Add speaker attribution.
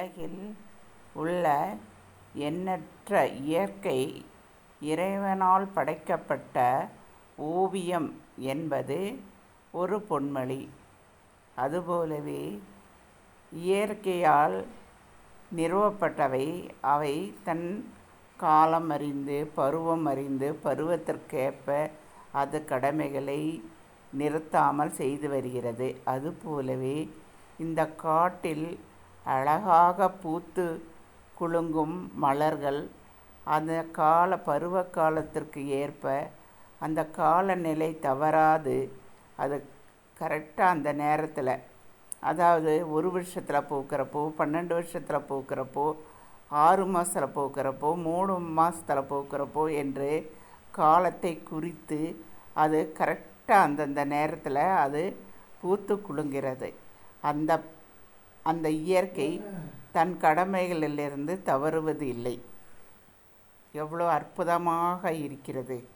Speaker 1: உலகில் உள்ள எண்ணற்ற இயற்கை இறைவனால் படைக்கப்பட்ட ஓவியம் என்பது ஒரு பொன்மொழி. அதுபோலவே இயற்கையால் நிறுவப்பட்டவை அவை தன் காலம் அறிந்து பருவம் அறிந்து பருவத்திற்கேற்ப அது கடமைகளை நிறுத்தாமல் செய்து வருகிறது. அதுபோலவே இந்த காட்டில் அழகாக பூத்து குலுங்கும் மலர்கள் அந்த கால பருவ காலத்திற்கு ஏற்ப அந்த காலநிலை தவறாது. அது கரெக்டாக அந்த நேரத்தில். அதாவது ஒரு வருஷத்தில் பூக்கிற பூ பன்னெண்டு வருஷத்தில் பூக்கிற பூ ஆறு மாதத்தில் பூக்கிற பூ மூணு மாதத்தில் பூக்கிற பூ என்று காலத்தை குறித்து அது கரெக்டாக அந்தந்த நேரத்தில் அது பூத்து குலுங்கிறது. அந்த அந்த இயற்கை தன் கடமைகளிலிருந்து தவறுவது இல்லை. எவ்வளோ அற்புதமாக இருக்கிறது.